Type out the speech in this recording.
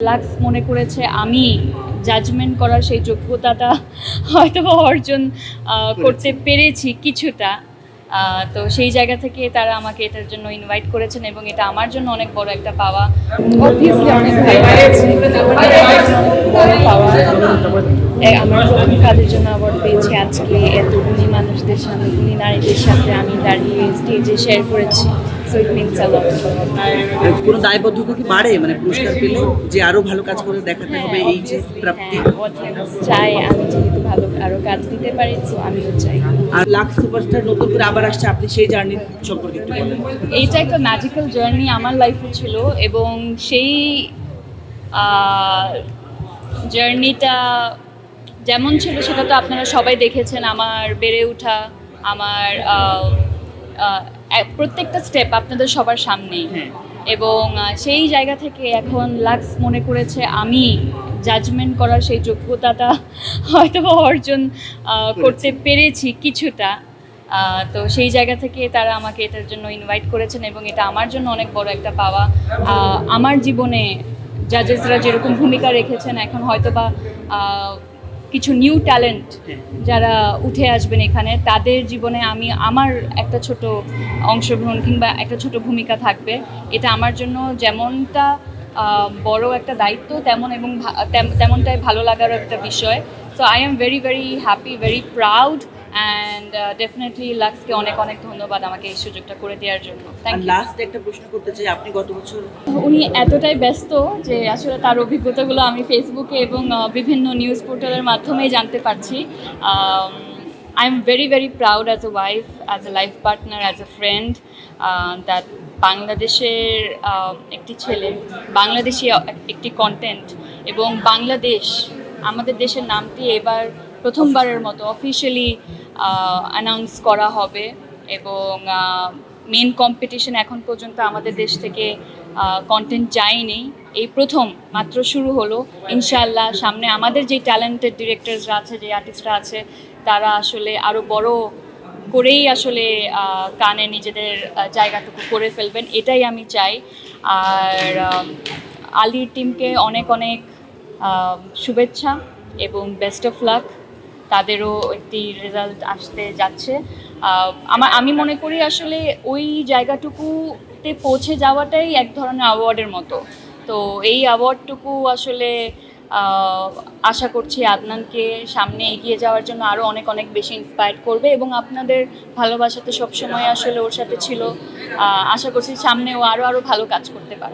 Lux মনে করেছে আমি জাজমেন্ট করার সেই যোগ্যতাটা হয়তো অর্জন করতে পেরেছি কিছুটা। তো সেই জায়গা থেকে তারা আমাকে এটার জন্য ইনভাইট করেছেন এবং এটা আমার জন্য অনেক বড় একটা পাওয়া। অবভিয়াসলি অনেক পাওয়া আমার কাজের জন্য অ্যাওয়ার্ড পেয়েছি আজকে। এত গুণী মানুষদের সামনে গুণী নারীদের সাথে আমি দাঁড়িয়ে স্টেজে শেয়ার করেছি। So it means a lot কোনো দায়বদ্ধতা কি বাড়ে? মানে পুরস্কার পেলে যে আরও ভালো কাজ করে দেখাতে হবে এই যে প্রাপ্তি। হ্যাঁ? চাই আমি যেহেতু ভালো আরও কাজ দিতে পারি তো আমিও চাই। আর লাখ সুপারস্টার নতুন করে আবার আসছে আপনি সেই জার্নি সম্পর্কে একটু বলেন। এইটা একটা ম্যাজিক্যাল জার্নি আমার লাইফে ছিল এবং সেই জার্নিটা যেমন ছিল সেটা তো আপনারা সবাই দেখেছেন আমার বেড়ে ওঠা আমার প্রত্যেকটা স্টেপ আপনাদের সবার সামনেই। এবং সেই জায়গা থেকে এখন লাক্স মনে করেছে আমি জাজমেন্ট করার সেই যোগ্যতাটা হয়তো অর্জন করতে পেরেছি কিছুটা। তো সেই জায়গা থেকে তারা আমাকে এটার জন্য ইনভাইট করেছেন এবং এটা আমার জন্য অনেক বড় একটা পাওয়া। আমার জীবনে জাজেসরা যেরকম ভূমিকা রেখেছেন এখন হয়তো বা আহ, কিছু নিউ ট্যালেন্ট যারা উঠে আসবেন এখানে তাদের জীবনে আমি আমার একটা ছোট অংশগ্রহণ কিংবা একটা ছোট ভূমিকা থাকবে। এটা আমার জন্য যেমনটা বড় একটা দায়িত্ব তেমন এবং তেমনটাই ভালো লাগারও একটা বিষয়। So I am very very happy very proud and definitely লাক্সকে অনেক অনেক ধন্যবাদ আমাকে এই সুযোগটা করে দেওয়ার জন্য। থ্যাংক ইউ লাস্ট একটা প্রশ্ন করতে চাই আপনি গত বছর উনি এতটাই ব্যস্ত যে আসলে তার অভিজ্ঞতাগুলো আমি ফেসবুকে এবং বিভিন্ন নিউজ পোর্টালের মাধ্যমেই জানতে পারছি। I am very very proud as a wife as a life partner as a friend that বাংলাদেশের একটি ছেলে বাংলাদেশি একটি কন্টেন্ট এবং বাংলাদেশ আমাদের দেশের নামটি এবার প্রথমবারের মতো অফিসিয়ালি অ্যানাউন্স করা হবে এবং মেন কম্পিটিশন এখন পর্যন্ত আমাদের দেশ থেকে কন্টেন্ট যায়নি। এই প্রথম মাত্র শুরু হলো। ইনশাল্লাহ সামনে আমাদের যে ট্যালেন্টেড ডিরেক্টরসরা আছে, যে আর্টিস্টরা আছে, তারা আসলে আরও বড় করেই আসলে কানে নিজেদের জায়গাটুকু করে ফেলবেন। এটাই আমি চাই। আর আলির টিমকে অনেক অনেক শুভেচ্ছা এবং বেস্ট অফ লাক তাদেরও একটি রেজাল্ট আসতে যাচ্ছে। আমার আমি মনে করি আসলে ওই জায়গাটুকুতে পৌঁছে যাওয়াটাই এক ধরনের অ্যাওয়ার্ডের মতো। তো এই অ্যাওয়ার্ডটুকু আসলে আশা করছি আদনানকে সামনে এগিয়ে যাওয়ার জন্য আরও অনেক অনেক বেশি ইন্সপায়ার করবে এবং আপনাদের ভালোবাসা তো সবসময় আসলে ওর সাথে ছিল। আশা করছি সামনে ও আরও আরও ভালো কাজ করতে পারে।